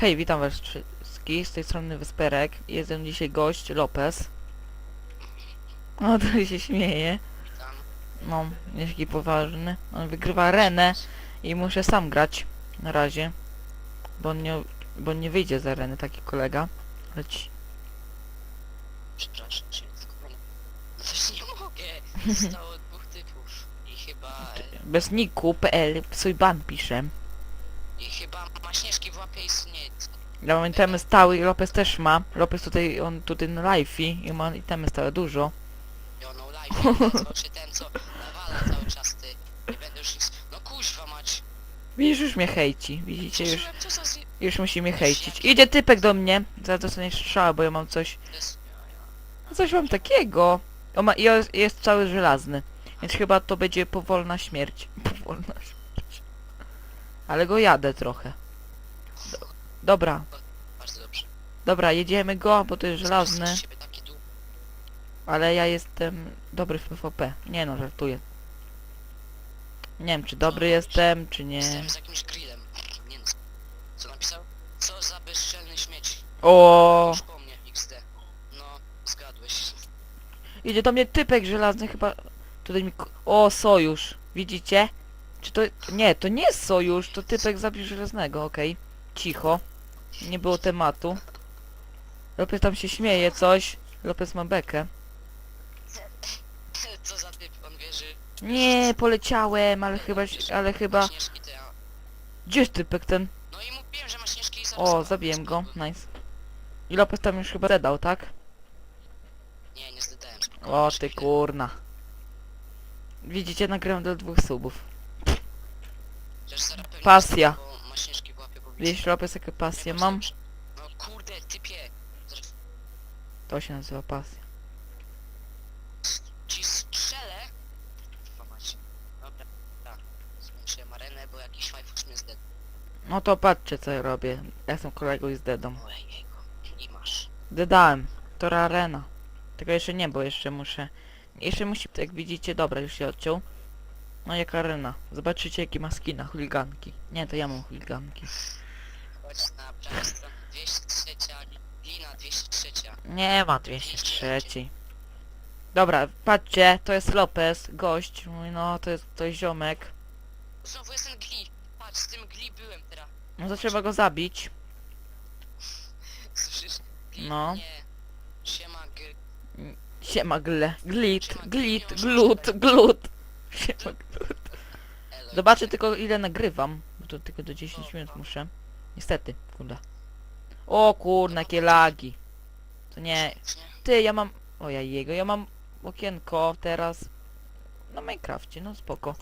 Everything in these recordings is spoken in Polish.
Hej, witam was wszystkich, z tej strony Wysperek. Jest ze mną dzisiaj gość, Lopez. O, to się śmieje. Witam. No, jest taki poważny. On wygrywa Renę i muszę sam grać na razie. Bo on nie, bo on nie wyjdzie z areny, taki kolega. Leci. Przepraszam cię, no coś nie mogę. Zostało dwóch typów. I chyba... Bez niku.pl, swój ban piszę. I chyba ma śnieżki w łapie i. Ja mam itemy stałe i Lopez też ma. Lopez tutaj, on tutaj na live i ma itemy stałe dużo. No live, co, czy ten co nawala cały czas ty. Nie będę już nic... No kuźwa mać. Widzisz, już mnie hejci. Widzicie, już, Przeżyłem, co za zje... już musi mnie hejcić. Idzie typek do mnie. Zaraz dostaniesz strzała, bo ja mam coś ja. Coś mam takiego. O ma, i jest, jest cały żelazny. Więc chyba to będzie powolna śmierć. Powolna śmierć. Ale go jadę trochę. Do, dobra, Bardzo dobrze. dobra, jedziemy go, bo to jest żelazny. Z siebie taki dół. Ale ja jestem dobry w PvP. Nie no, żartuję. Nie wiem, czy dobry jestem, czy nie. Jestem z jakimś grillem. Nie no. Co napisał? Co za bezczelny śmieć. O, Już po mnie, XD. No, zgadłeś. Idzie do mnie typek żelazny chyba. Tutaj mi... O, sojusz. Widzicie? Czy to... Nie, to nie jest sojusz, to typek zabił żelaznego, okej. Cicho. Nie było tematu. Lopez tam się śmieje coś. Lopez ma bekę. Co za typ, on wierzy. Nie, poleciałem, ale chyba... Ale chyba... Śnieżki typek ten? No i mówiłem, że ma śnieżki i zaraz... O, zabiłem go. Nice. I Lopez tam już chyba zadał, tak? Nie, nie zdałem. O, ty kurna. Widzicie, nagrałem do dwóch subów. Pasja. Wiesz, Lopez, jaką pasję mam? No kurde, typie. To się nazywa pasja. ci strzelę. Kurwa. Dobra, tak. Zmęczyłem arenę, bo jakiś fajfus mnie zdedł. No to patrzcie co ja robię. Ja jestem kolegą i z dedą. Ojejku. I masz. Dedałem. To arena. Tego jeszcze nie, bo jeszcze muszę... Jeszcze musi... Jak widzicie, dobra, już się odciął. No jak arena. Zobaczycie jaki ma skina, chuliganki. Nie, to ja mam chuliganki. Chodź na prawą stronę. 203. Lina 203. Nie ma 203. Dobra, patrzcie, to jest Lopez, gość. Mój, no, to jest, to jest ziomek. Znowu jest ten gli. Patrz, z tym gli byłem teraz. No to trzeba go zabić. Słyszysz? Gli, No. Nie. Siema, g... Siema gle. Glit, glit, glut, glut. Siema glut. Zobaczę tylko ile nagrywam, bo to tylko do 10 minut muszę. Niestety, kurde. O kurna, jakie lagi. To nie, ty, ja mam... O ja jego, ja mam okienko teraz na Minecrafcie, no spoko.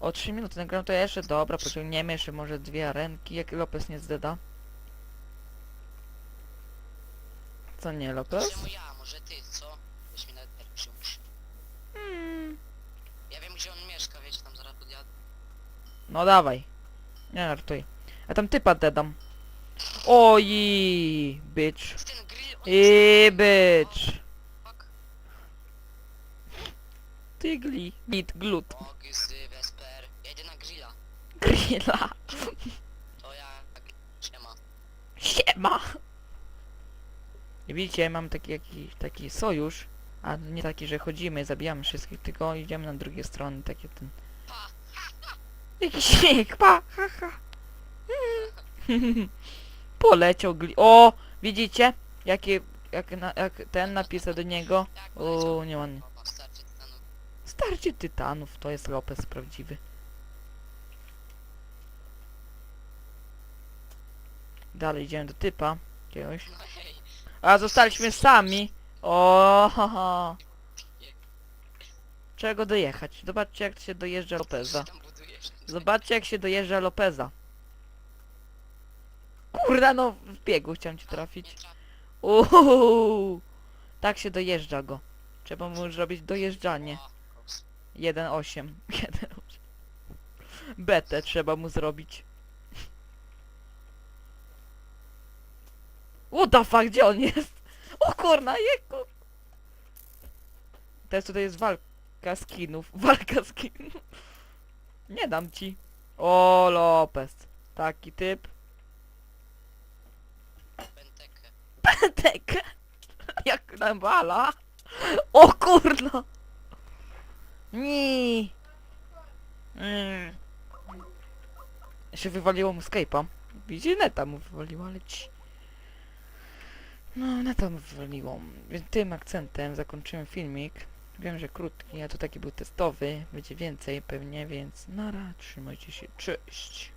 O 3 minuty nagram to jeszcze, dobra, pociągniemy jeszcze może dwie arenki, jak Lopez nie zdeda. Co nie, Lopez? Czemu ja? Może ty, co? Weź mi nawet. Hmm. Ja wiem gdzie on mieszka, wiecie, tam zaraz podjadę. No dawaj. Nie żartuj. A tam typa dedam. Oj, bitch. Z I bitch. Tygli. Glit, glut. Grilla. To ja... Siema. Siema. I widzicie, mam taki jakiś taki sojusz. A nie taki, że chodzimy, zabijamy wszystkich, tylko idziemy na drugie strony, takie ten... Pa! Jaki śmiech, pa, ha, ha. Poleciał gli... O! Widzicie? Jakie, jak, na, jak ten napisał do niego? O, nie ładnie. Opa, starczy tytanów. Starcie tytanów, to jest Lopez prawdziwy. Dalej idziemy do typa. Jakiegoś. A zostaliśmy sami. O. Czego dojechać? Zobaczcie jak się dojeżdża Lopeza. Zobaczcie jak się dojeżdża Lopeza. Kurda no, w biegu chciałem cię trafić. Nie traf- Uuu, tak się dojeżdża go. Trzeba mu zrobić dojeżdżanie. O, koks. 1.8. 1.8. Betę trzeba mu zrobić. What the fuck, gdzie on jest? O kurna, jeku. Teraz tutaj jest walka skinów. Walka skinów. Nie dam ci. O, Lopez. Taki typ. Jak nawala. O kurno. Nie. Mm. Się wywaliło mu Skype'a. Widzicie, neta mu wywaliło, ale ci. No, neta mu wywaliło. Więc tym akcentem zakończymy filmik. Wiem, że krótki, a to taki był testowy. Będzie więcej pewnie, więc nara, trzymajcie się, cześć.